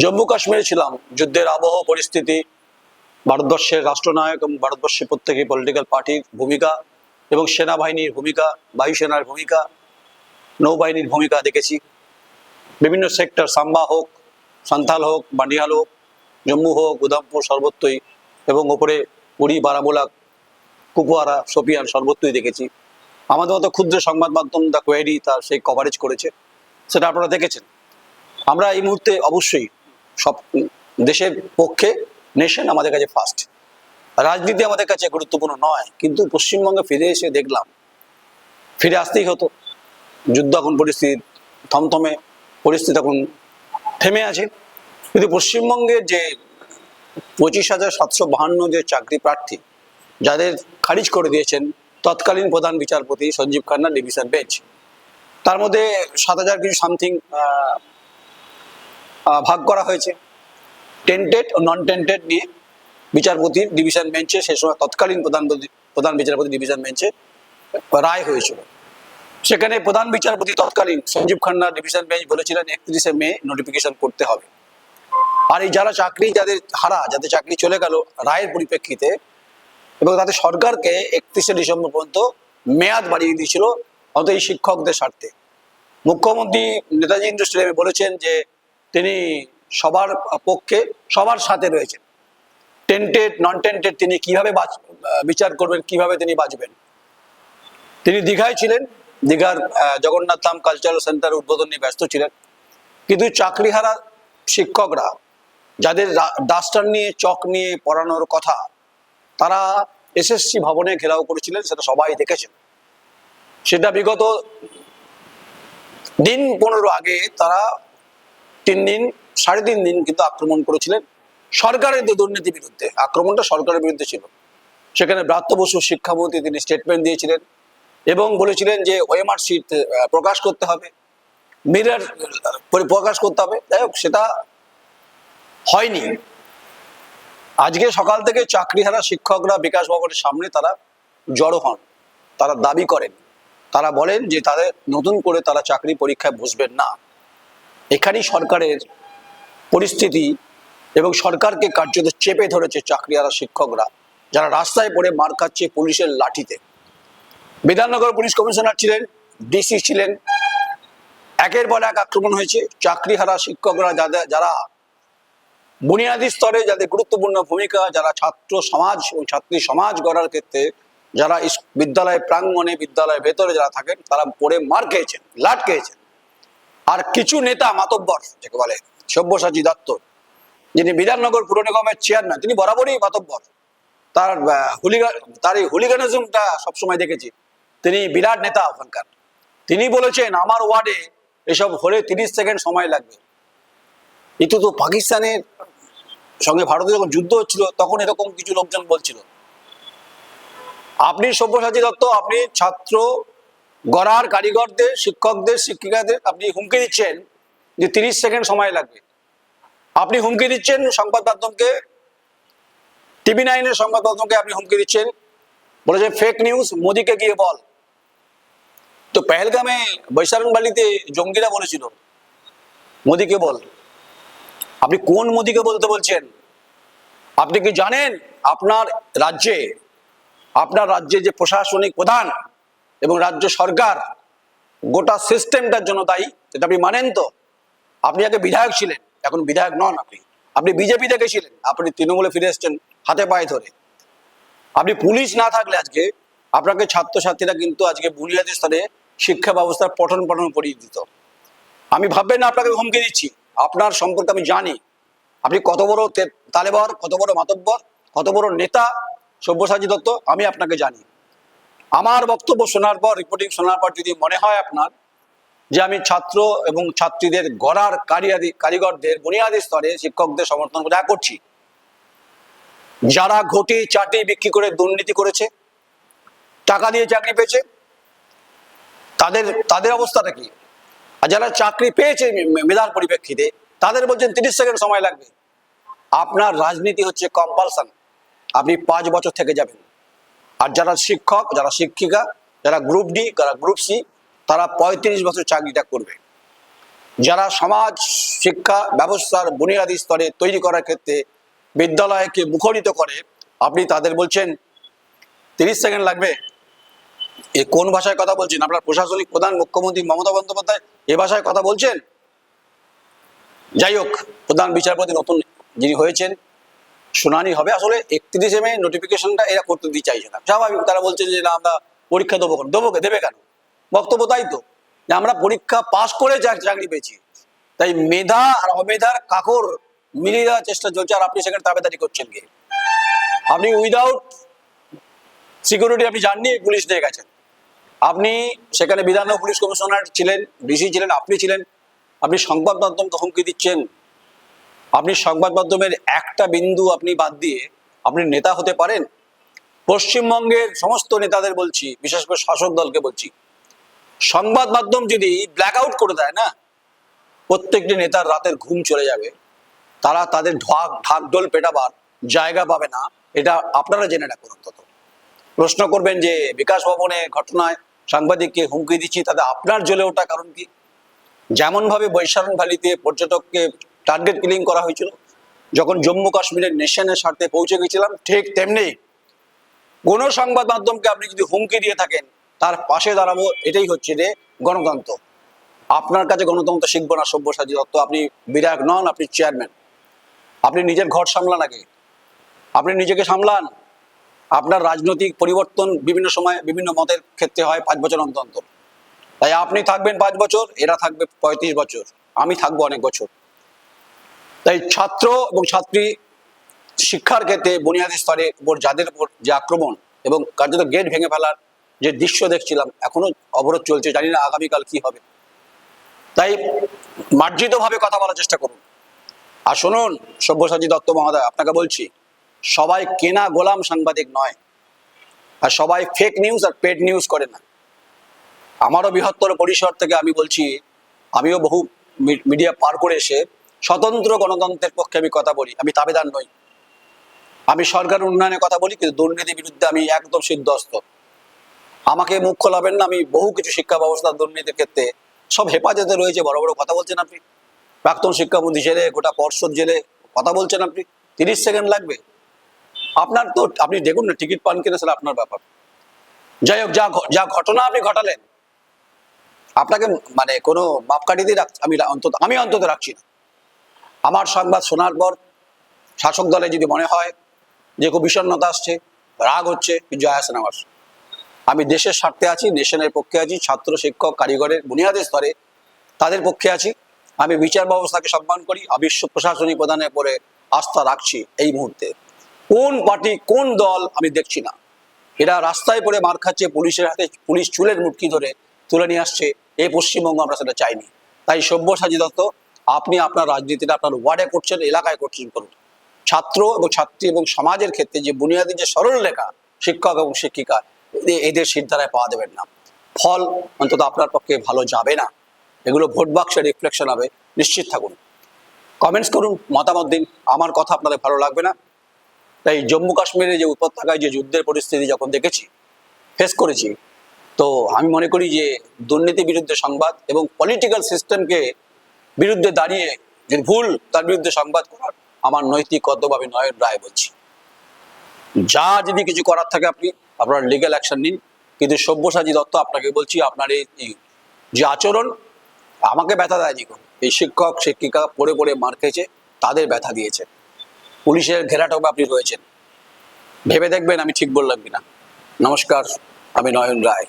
জম্মু কাশ্মীরে ছিলাম। যুদ্ধের আবহ পরিস্থিতি, ভারতবর্ষের রাষ্ট্রনায়ক এবং ভারতবর্ষের প্রত্যেকই পলিটিক্যাল পার্টির ভূমিকা এবং সেনাবাহিনীর ভূমিকা, বায়ুসেনার ভূমিকা, নৌবাহিনীর ভূমিকা দেখেছি। বিভিন্ন সেক্টর সাম্বা হোক, সান্থাল হোক বান্ডিহাল হোক, জম্মু হোক, উধামপুর সর্বত্রই এবং ওপরে পুরী, বারামুলা, কুপওয়ারা, সোপিয়ান সর্বত্রই দেখেছি। আমাদের মতো ক্ষুদ্র সংবাদ মাধ্যম দ্য কোয়েরি তার সেই কভারেজ করেছে। সেটা আপনারা দেখেছেন। আমরা এই মুহূর্তে অবশ্যই সব দেশের পক্ষে নেশন আমাদের কাছে ফার্স্ট রাজনীতি আমাদের কাছে গুরুত্বপূর্ণ নয়, কিন্তু পশ্চিমবঙ্গে ফিরে এসে দেখলাম, ফিরে আসতেই হতো। যুদ্ধ এখন পরিস্থিতি থমথমে, পরিস্থিতি এখন থেমে আছে। কিন্তু পশ্চিমবঙ্গের যে পঁচিশ হাজার সাতশো বাহান্ন যে চাকরি প্রার্থী, যাদের খারিজ করে দিয়েছেন তৎকালীন প্রধান বিচারপতি সঞ্জীব খান্না ডিভিশন বেঞ্চ, তার মধ্যে সাত হাজার কিছু সামথিং ভাগ করা হয়েছে। টেন্টেড ও নন টেন্টেড নিয়ে বিচারপতির ডিভিশন বেঞ্চে সেই সময় তৎকালীন প্রধান প্রধান বিচারপতি ডিভিশন বেঞ্চে রায় হয়েছিল। সেখানে প্রধান বিচারপতি তৎকালীন সঞ্জীব খান্না ডিভিশন বেঞ্চ বলেছিলেন, একত্রিশে মে নোটিফিকেশন করতে হবে। আর এই যারা চাকরি যাদের হারা, যাদের চাকরি চলে গেল রায়ের পরিপ্রেক্ষিতে এবং তাদের সরকারকে একত্রিশে ডিসেম্বর পর্যন্ত মেয়াদ বাড়িয়ে দিয়েছিল অত এই শিক্ষকদের স্বার্থে। মুখ্যমন্ত্রী নেতাজি ইন্ডাস্ট্রিয়ামে বলেছেন যে তিনি সবার পক্ষে, সবার সাথে রয়েছেন। টেন্টেড নন টেন্টেড তিনি কীভাবে বাঁচ বিচার করবেন, কীভাবে তিনি বাঁচবেন তিনি দীঘায় ছিলেন, দীঘার জগন্নাথ ধাম কালচারাল সেন্টার উদ্বোধন নিয়ে ব্যস্ত ছিলেন। কিন্তু চাকরিহারা শিক্ষকরা, যাদের ডাস্টার নিয়ে, চক নিয়ে পড়ানোর কথা, তারা এসএসসি ভবনে ঘেরাও করেছিলেন, সেটা সবাই দেখেছেন। সেটা বিগত দিন পনেরো আগে তারা তিন দিন, সাড়ে তিন দিন কিন্তু আক্রমণ করেছিলেন সরকারের দুর্নীতির বিরুদ্ধে। আক্রমণটা সরকারের বিরুদ্ধে ছিল। সেখানে ব্রাত্য বসু শিক্ষামন্ত্রী তিনি স্টেটমেন্ট দিয়েছিলেন এবং বলেছিলেন যে ওএমআর প্রকাশ করতে হবে। মিরার প্রকাশ করতে হবে। যাই হোক, সেটা হয়নি। আজকে সকাল থেকে চাকরিহারা শিক্ষকরা বিকাশ ভবনের সামনে তারা জড়ো হন। তারা দাবি করেন। তারা বলেন যে তাদের নতুন করে তারা চাকরি পরীক্ষায় বসবেন না। এখানেই সরকারের পরিস্থিতি এবং সরকারকে কার্যত চেপে ধরেছে চাকরিহারা শিক্ষকরা, যারা রাস্তায় পড়ে মার খাচ্ছে পুলিশের লাঠিতে। বিধাননগর পুলিশ কমিশনার ছিলেন, ডিসি ছিলেন। একের পর এক আক্রমণ হয়েছে। চাকরিহারা শিক্ষকরা যাদের, যারা বুনিয়াদী স্তরে যাদের গুরুত্বপূর্ণ ভূমিকা, যারা ছাত্র সমাজ এবং ছাত্রী সমাজ গড়ার ক্ষেত্রে, যারা বিদ্যালয় প্রাঙ্গণে, বিদ্যালয়ের ভেতরে যারা থাকেন, তারা পড়ে মার খেয়েছেন, লাট খেয়েছেন। আর কিছু নেতা মাতব্বর, যাকে বলে সব্যসাচী দত্ত, যিনি বিধাননগর পুর নিগমের চেয়ারম্যান তিনি বরাবরই মাতব্বর। তার তার এই হুলিগানিজমটা সবসময় দেখেছি। তিনি বিরাট নেতা ওখানকার। তিনি বলেছেন, আমার ওয়ার্ডে এসব হলে তিরিশ সেকেন্ড সময় লাগবে। এটু তো পাকিস্তানের সঙ্গে ভারতের যখন যুদ্ধ হচ্ছিল, তখন এরকম কিছু লোকজন বলছিল। আপনি সব্যসাচী দত্ত, আপনি ছাত্র গড়ার কারিগরদের, শিক্ষকদের, শিক্ষিকাদের আপনি হুমকি দিচ্ছেন যে তিরিশ সেকেন্ড সময় লাগবে। আপনি হুমকি দিচ্ছেন সংবাদ মাধ্যমকে, টিভি নাইনের সংবাদ মাধ্যমকে আপনি হুমকি দিচ্ছেন। বলেছেন ফেক নিউজ মোদিকে গিয়ে বল। তো পেহেলগামে বৈশারণ বালিতে জঙ্গিরা বলেছিল, মোদিকে বল। আপনি কোন মোদিকে বলতে বলছেন? আপনি কি জানেন আপনার রাজ্যে আপনার রাজ্যে যে প্রশাসনিক প্রধান এবং রাজ্য সরকার গোটা সিস্টেমটার জন্য দায়ী সেটা আপনি মানেন তো। আপনি আগে বিধায়ক ছিলেন, এখন বিধায়ক নন আপনি। আপনি বিজেপি থেকে ছিলেন, আপনি তৃণমূলে ফিরে এসছেন হাতে পায়ে ধরে। আপনি পুলিশ না থাকলে আজকে আপনাকে ছাত্রছাত্রীরা কিন্তু আজকে বুনিয়াদী স্তরে শিক্ষা ব্যবস্থার পঠন পঠন করিয়ে দিত। আমি ভাববেন না আপনাকে হুমকি দিচ্ছি, আপনার সম্পর্কে আমি জানি। আপনি কত বড় তালেবর, কত বড় মাতব্বর, কত বড় নেতা সব্যসাচী দত্ত, আমি আপনাকে জানি। আমার বক্তব্য শোনার পর রিপোর্টিং শোনার পর যদি মনে হয় আপনার যে আমি ছাত্র এবং ছাত্রীদের গড়ার কারিয়াদি, কারিগরদের বুনিয়াদী স্তরে শিক্ষকদের সমর্থন করে করছি। যারা ঘটি চাটি বিক্রি করে দুর্নীতি করেছে, টাকা দিয়ে চাকরি পেয়েছে, তাদের তাদের অবস্থাটা কি? আর যারা চাকরি পেয়েছে মেধার পরিপ্রেক্ষিতে, তাদের বলছেন তিরিশ সেকেন্ড সময় লাগবে। আপনার রাজনীতি হচ্ছে কম্পালশন আপনি পাঁচ বছর থেকে যাবেন। আর যারা শিক্ষক, যারা শিক্ষিকা, যারা গ্রুপ ডি যারা গ্রুপ সি তারা পঁয়ত্রিশ বছর চাকরিটা করবে। যারা সমাজ, শিক্ষা, ব্যবস্থার বুনিয়াদী স্তরে তৈরি করার ক্ষেত্রে বিদ্যালয়কে মুখরিত করে, আপনি তাদের বলছেন, তিরিশ সেকেন্ড লাগবে? এ কোন ভাষায় কথা বলছেন? আপনার প্রশাসনিক প্রধান মুখ্যমন্ত্রী মমতা বন্দ্যোপাধ্যায় এ ভাষায় কথা বলছেন? যাই হোক, প্রধান বিচারপতি নতুন যিনি হয়েছেন শুনানি হবে। আসলে একত্রিশে মে নোটিফিকেশনটা এরা করতে দিতে চাইছে না। স্বাভাবিক, তারা বলছে যে, না, আমরা পরীক্ষা দেবো কেন? দেবো? দেবে কেন? বক্তব্য তাই তো। যে, আমরা পরীক্ষা পাশ করে চাক- চাকরি পেয়েছি। তাই মেধা আর অমেধার কাকর মিলিয়ে দেওয়ার চেষ্টা চলছে আর আপনি সেখানে তাবেদারি করছেন কি? আপনি উইদাউট সিকিউরিটি আপনি যাননি, পুলিশ নিয়ে গেছেন। আপনি সেখানে বিধান পুলিশ কমিশনার ছিলেন, ডিসি ছিলেন, আপনি ছিলেন। আপনি সংবাদ মাধ্যমকে হুমকি দিচ্ছেন। আপনি সংবাদ মাধ্যমের একটা বিন্দু আপনি বাদ দিয়ে আপনি নেতা হতে পারেন। পশ্চিমবঙ্গের সমস্ত নেতাদের বলছি, বিশেষ করে শাসক দলকে বলছি, সংবাদ মাধ্যম যদি ব্ল্যাক আউট করে দেয় না, প্রত্যেকটি নেতার রাতের ঘুম চলে যাবে। তারা তাদের ঢাক ঢাকঢোল পেটাবার জায়গা পাবে না। এটা আপনারা জেনে রাখুন অন্তত। প্রশ্ন করবেন যে, বিকাশ ভবনে ঘটনায় সাংবাদিককে হুমকি দিচ্ছি, তাতে আপনার জ্বলে ওঠা কারণ কি? যেমন ভাবে বৈশারণ ভ্যালিতে পর্যটককে টার্গেট কিলিং করা হয়েছিল। যখন জম্মু কাশ্মীরের নেশনের স্বার্থে পৌঁছে গেছিলাম, ঠিক তেমনি কোনো সংবাদ মাধ্যমকে আপনি যদি হুমকি দিয়ে থাকেন, তার পাশে দাঁড়াবো, এটাই হচ্ছে যে গণতন্ত্র। আপনার কাছে গণতন্ত্র শিখব না, সব্যসাচী দত্ত, আপনি বিধায়ক নন, আপনি চেয়ারম্যান আপনি নিজের ঘর সামলান আগে। আপনি নিজেকে সামলান। আপনার রাজনৈতিক পরিবর্তন বিভিন্ন সময় বিভিন্ন মতের ক্ষেত্রে হয় পাঁচ বছর অন্তর। তাই আপনি থাকবেন পাঁচ বছর, এরা থাকবে পঁয়ত্রিশ বছর। আমি থাকব অনেক বছর। তাই ছাত্র এবং ছাত্রী শিক্ষার ক্ষেত্রে বুনিয়াদী স্তরে উপর যাদের উপর যে আক্রমণ এবং কার্যত গেট ভেঙে ফেলার যে দৃশ্য দেখছিলাম, এখনও অবরোধ চলছে। জানি না আগামীকাল কি হবে। তাই মার্জিতভাবে কথা বলার চেষ্টা করুন। আর শুনুন, সব্যসাচী দত্ত মহোদয়, আপনাকে বলছি, সবাই কেনা গোলাম সাংবাদিক নয়। আর সবাই ফেক নিউজ আর পেড নিউজ করে না। আমারও বৃহত্তর পরিসর থেকে আমি বলছি, আমিও বহু মিডিয়া পার করে এসে স্বতন্ত্র গণতন্ত্রের পক্ষে আমি কথা বলি, আমি তাবেদার নই। আমি সরকার উন্নয়নের কথা বলি, কিন্তু দুর্নীতির বিরুদ্ধে আমি একদম সিদ্ধস্ত। আমাকে মুখ খোলাবেন না, আমি বহু কিছু শিক্ষা ব্যবস্থা দুর্নীতির ক্ষেত্রে সব হেফাজতে রয়েছে, বড় বড় কথা বলছেন আপনি। প্রাক্তন শিক্ষামন্ত্রী জেলে, গোটা পর্ষদ জেলে, কথা বলছেন আপনি। তিরিশ সেকেন্ড লাগবে। আপনার তো, আপনি দেখুন না, টিকিট পান কিনা সেটা আপনার ব্যাপার। যাই হোক, যা যা ঘটনা আপনি ঘটালেন, আপনাকে মানে কোনো মাপকাঠি দিয়ে রাখ- আমি অন্তত আমি অন্তত রাখছি না। আমার সংবাদ শোনার পর শাসক দলে যদি মনে হয় যে খুব বিষণ্ণতা আসছে, রাগ হচ্ছে কিছু যায় আসে না আমার আমি দেশের স্বার্থে আছি, নেশনের পক্ষে আছি, ছাত্র, শিক্ষক, কারিগরের বুনিয়াদী স্তরে তাদের পক্ষে আছি। আমি বিচার ব্যবস্থাকে সম্মান করি অবিশ্ব প্রশাসনিক প্রদানের পরে আস্থা রাখছি এই মুহূর্তে। কোন পার্টি, কোন দল আমি দেখছি না। এরা রাস্তায় পড়ে মার খাচ্ছে, পুলিশের হাতে পুলিশ চুলের মুটকি ধরে তুলে নিয়ে আসছে। এই পশ্চিমবঙ্গ আমরা সেটা চাইনি। তাই সব্যসাচী দত্ত আপনি আপনার রাজনীতিটা আপনার ওয়ার্ডে করছেন, এলাকায় করছেন, করুন। ছাত্র এবং ছাত্রী এবং সমাজের ক্ষেত্রে যে বুনিয়াদী যে সরল লেখা শিক্ষক এবং শিক্ষিকা এদের সিদ্ধারায় পাওয়া দেবেন না। ফল অন্তত আপনার পক্ষে ভালো যাবে না। এগুলো ভোট বাক্সে রিফ্লেকশন হবে। নিশ্চিত থাকুন। কমেন্টস করুন, মতামত দিন। আমার কথা আপনাদের ভালো লাগবে না। তাই জম্মু কাশ্মীরে যে উপত্যকায় যে যুদ্ধের পরিস্থিতি যখন দেখেছি ফেস করেছি, তো আমি মনে করি যে দুর্নীতি বিরুদ্ধে সংবাদ এবং পলিটিক্যাল সিস্টেমকে বিরুদ্ধে দাঁড়িয়ে যে ভুল, তার বিরুদ্ধে সংবাদ করার আমার নৈতিক কর্তব্য নয়ন রায় বলছি। যা যদি কিছু করার থাকে আপনি, আপনার লিগ্যাল অ্যাকশন নিন। কিন্তু সব্যসাচী দত্ত আপনাকে বলছি, আপনার এই যে আচরণ, আমাকে ব্যথা দেয়নি কোনো। এই শিক্ষক, শিক্ষিকা পড়ে পড়ে মার খেয়েছে, তাদের ব্যথা দিয়েছে। পুলিশের ঘেরাটোপে আপনি রয়েছেন। ভেবে দেখবেন আমি ঠিক বললাম কিনা। নমস্কার, আমি নয়ন রায়।